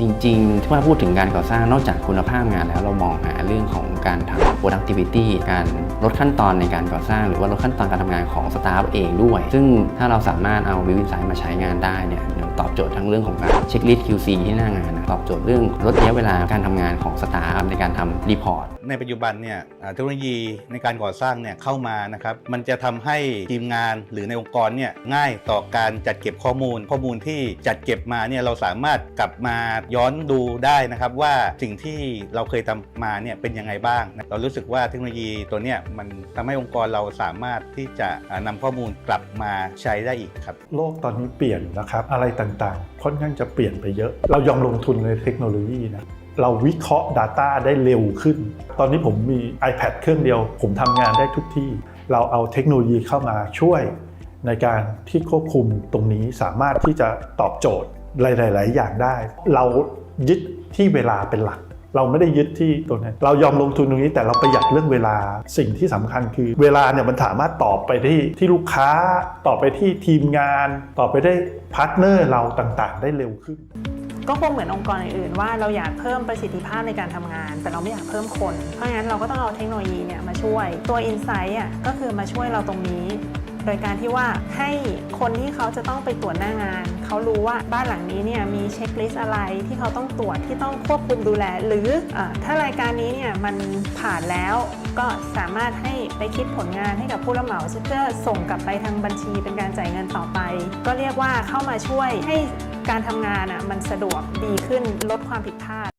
จริงๆ ที่ว่าพูดถึงการก่อสร้างนอกจากคุณภาพงานแล้วเรามองหาเรื่องของการทำ productivity การลดขั้นตอนในการก่อสร้าง หรือว่าลดขั้นตอนการทำงานของสตาฟเองด้วย ซึ่งถ้าเราสามารถเอาวิวิสัยมาใช้งานได้เนี่ย ตอบโจทย์ทั้งเรื่องของการเช็คลิสต์ QC ที่หน้างานนะตอบโจทย์เรื่องลดระยะเวลาการทำงานของสตาฟในการทำรีพอร์ตในปัจจุบันเนี่ยอ่าเทคโนโลยีในการก่อสร้างเนี่ยเข้ามานะครับมันจะทำให้ทีมงานหรือในองค์กรเนี่ยง่ายต่อการจัดเก็บข้อมูล ข้อมูลที่จัดเก็บมาเนี่ยเราสามารถกลับมาย้อนดูได้นะครับว่าสิ่งที่เราเคยทำมาเนี่ยเป็นยังไงบ้างนะเรารู้สึกว่าเทคโนโลยีตัวเนี้ยมันทำให้องค์กรเราสามารถที่จะอ่านำข้อมูลกลับมาใช้ได้อีกครับ โลกตอนนี้เปลี่ยนนะครับอะไรต่างๆ ค่อนข้างจะเปลี่ยนไปเยอะ เรายอมลงทุนในเทคโนโลยีนะเราวิเคราะห์ Data ได้เร็วขึ้น ตอนนี้ผมมี iPad เครื่องเดียว ผมทำงานได้ทุกที่ เราเอาเทคโนโลยีเข้ามาช่วยในการที่ควบคุมตรงนี้สามารถที่จะตอบโจทย์หลาย ๆ อย่างได้ เรายึดที่เวลาเป็นหลัก เราไม่ได้ยึดที่ตัวนั้น เรายอมลงทุนตรงนี้แต่เราประหยัดเรื่องเวลา สิ่งที่สำคัญคือเวลาเนี่ยมันสามารถตอบไปที่ที่ลูกค้า ตอบไปที่ทีมงาน ตอบไปได้พาร์ทเนอร์เราต่างๆ ได้เร็วขึ้น ก็คงเหมือนองค์กรอื่นๆว่าเราอยากเพิ่มประสิทธิภาพในการทำงาน แต่เราไม่อยากเพิ่มคน เพราะงั้นเราก็ต้องเอาเทคโนโลยีเนี่ยมาช่วยตัว Insight อะก็คือมาช่วยเราตรงนี้ โดยการที่ว่าให้คนที่เขาจะต้องไปตรวจหน้างาน เขารู้ว่าบ้านหลังนี้เนี่ยมีเช็คลิสต์อะไรที่เขาต้องตรวจที่ต้องควบคุมดูแล หรืออถ้ารายการนี้เนี่ยมันผ่านแล้วก็สามารถให้ไปคิดผลงานให้กับผู้รับเหมาเพื่อส่งกลับไปทางบัญชีเป็นการจ่ายเงินต่อไป ก็เรียกว่าเข้ามาช่วยให้การทำงานอะมันสะดวกดีขึ้นลดความผิดพลาด